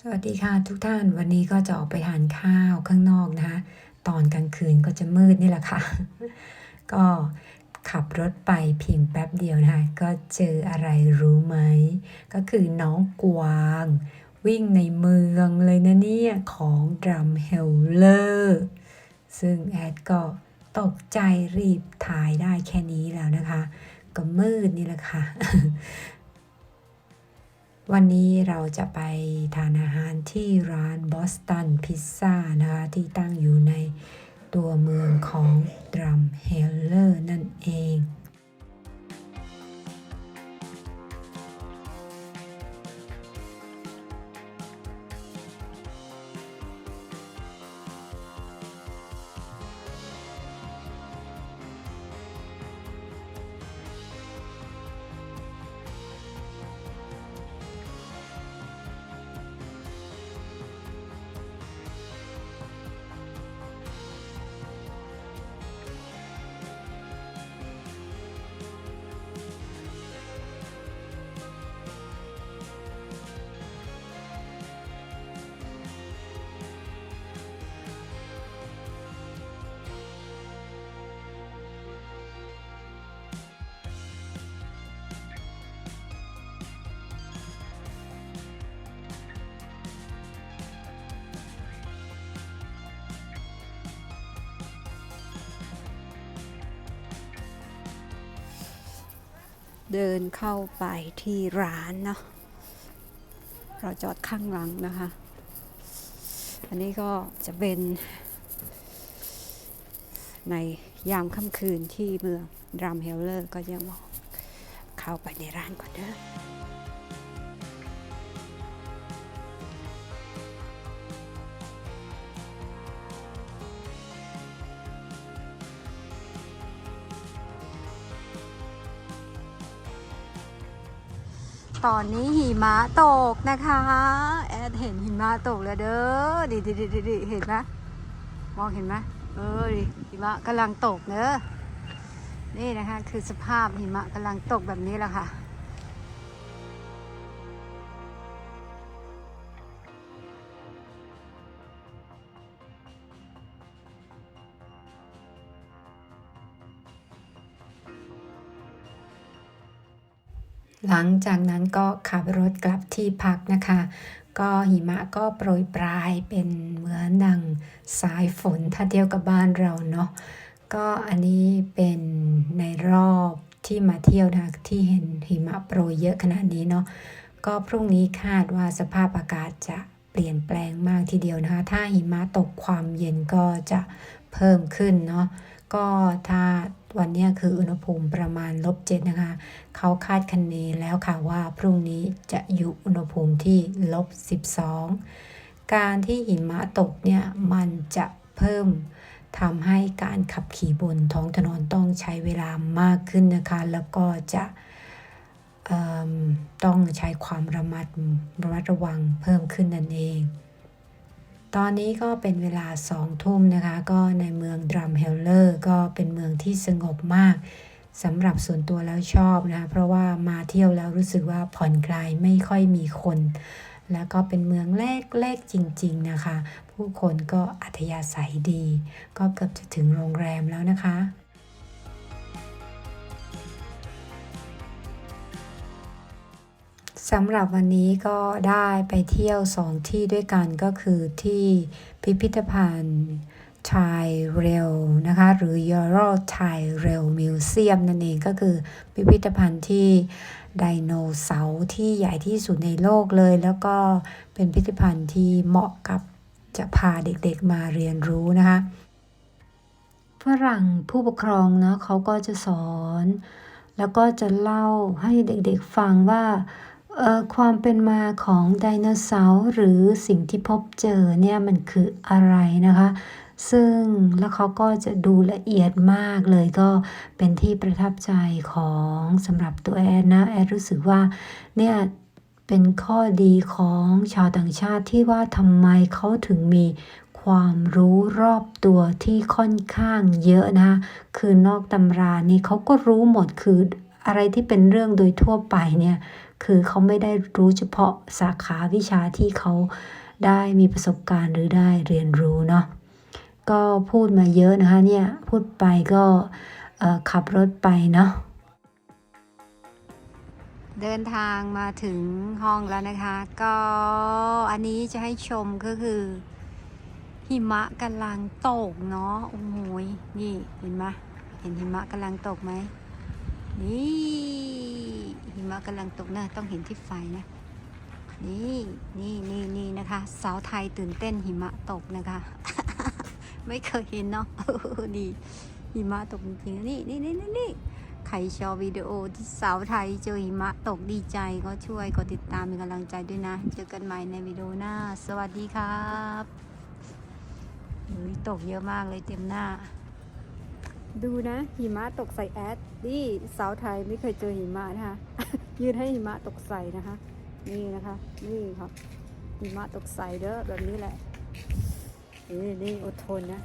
สวัสดีค่ะทุกท่านวันนี้ก็จะออกไปทานข้าวข้างนอกนะคะตอนกลางคืนก็จะมืดนี่แหละค่ะ ก็ขับรถไปเพียงแป๊บเดียวนะคะก็เจออะไรรู้ไหม ก็คือน้องกวาง วิ่งในเมืองเลยนะเนี่ยของดรัมเฮลเลอร์ซึ่งแอดก็ตกใจรีบถ่ายได้แค่นี้แล้วนะคะ ก็มืดนี่แหละค่ะ วันนี้เราจะไปทานอาหารที่ร้านบอสตันพิซซ่านะคะ ที่ตั้งอยู่ในตัวเมืองของ เดินเข้าไปที่ร้านเนาะเราจอดข้างหลังนะคะ อันนี้ก็จะเป็นในยามค่ำคืนที่เมืองดรัมเฮลเลอร์ก็ยังบอกเข้าไปในร้านก่อนเด้อ ตอนนี้หิมะตกนะคะ แอดเห็นหิมะตกแล้วเด้อดิดิดิดิเห็นไหมมองเห็นไหมเออดิหิมะกำลังตกเนอะนี่นะคะ คือสภาพหิมะกำลังตกแบบนี้แหละค่ะ หลังจากนั้นก็ขับรถกลับที่พักนะคะ ก็หิมะก็โปรยปลายเป็นเหมือนดังสายฝนถ้าเทียบกับบ้านเราเนาะก็อันนี้เป็นในรอบที่มาเที่ยวนะคะที่เห็นหิมะโปรยเยอะขนาดนี้เนาะก็พรุ่งนี้คาดว่าสภาพอากาศจะเปลี่ยนแปลงมากทีเดียวนะคะ ถ้าหิมะตกความเย็นก็จะเพิ่มขึ้นเนาะ ก็ถ้าวันนี้คืออุณหภูมิประมาณลบเจ็ดนะคะ เขาคาดคะเนแล้วค่ะว่าพรุ่งนี้จะอยู่อุณหภูมิที่ลบ12การที่หิมะตกเนี่ยมันจะเพิ่มทำให้การขับขี่บนท้องถนนต้องใช้เวลามากขึ้นนะคะ แล้วก็จะต้องใช้ความระมัดระมัดระวังเพิ่มขึ้นนั่นเอง ตอนนี้ก็เป็นเวลาสองทุ่มนะคะ ก็ในเมืองดรัมเฮลเลอร์ก็เป็นเมืองที่สงบมากสำหรับส่วนตัวแล้วชอบนะ เพราะว่ามาเที่ยวแล้วรู้สึกว่าผ่อนคลายไม่ค่อยมีคน แล้วก็เป็นเมืองแรกๆจริง ๆนะคะ ผู้คนก็อัธยาศัยดี ก็เกือบจะถึงโรงแรมแล้วนะคะ สำหรับวันนี้ก็ได้ไปเที่ยวสองที่ด้วยกันก็คือที่พิพิธภัณฑ์ไทยเรลนะคะหรือ Euro Thai Rail Museum นั่นเองก็คือพิพิธภัณฑ์ที่ไดโนเสาร์ที่ใหญ่ที่สุดในโลกเลย แล้วก็เป็นพิพิธภัณฑ์ที่เหมาะกับจะพาเด็กๆมาเรียนรู้นะคะฝรั่งผู้ปกครองเนาะเขาก็จะสอน แล้วก็จะเล่าให้เด็กๆฟังว่า ความเป็นมาของไดโนเสาร์หรือสิ่งที่พบเจอเนี่ยมันคืออะไรนะคะ ซึ่งแล้วเขาก็จะดูละเอียดมากเลยก็เป็นที่ประทับใจของสำหรับตัวแอนนะ แอนรู้สึกว่าเนี่ยเป็นข้อดีของชาวต่างชาติที่ว่าทำไมเขาถึงมีความรู้รอบตัวที่ค่อนข้างเยอะนะคะคือนอกตำรานี่เขาก็รู้หมดคืออะไรที่เป็นเรื่องโดยทั่วไปเนี่ย คือเขาไม่ได้รู้เฉพาะสาขาวิชาที่เขาได้มีประสบการณ์หรือได้เรียนรู้เนาะก็พูดมาเยอะนะคะเนี่ยพูดไปก็ขับรถไปเนาะเดินทางมาถึงห้องแล้วนะคะ ก็อันนี้จะให้ชมก็คือ หิมะกำลังตกเนาะโอ้โหนี่เห็นไหมเห็นหิมะกำลังตกไหม นี่หิมะกำลังตกนะต้องเห็นที่ไฟนะ นี่นี่นี่นี่นะคะ สาวไทยตื่นเต้นหิมะตกนะคะ ไม่เคยเห็นเนาะดีหิมะตกจริงๆนี่นี่นี่นี่นี่ใครชอบวิดีโอที่สาวไทยเจอหิมะตกดีใจก็ช่วยกดติดตามเป็นกำลังใจด้วยนะ เจอกันใหม่ในวิดีโอหน้า สวัสดีครับตกเยอะมากเลยเต็มหน้า ดูนะหิมะตกใส่แอดนี่สาวไทยไม่เคยเจอหิมะนะคะ ยืนให้หิมะตกใส่นะคะ นี่นะคะ นี่ครับหิมะตกใส่เด้อแบบนี้แหละนี่นี่อดทนนะ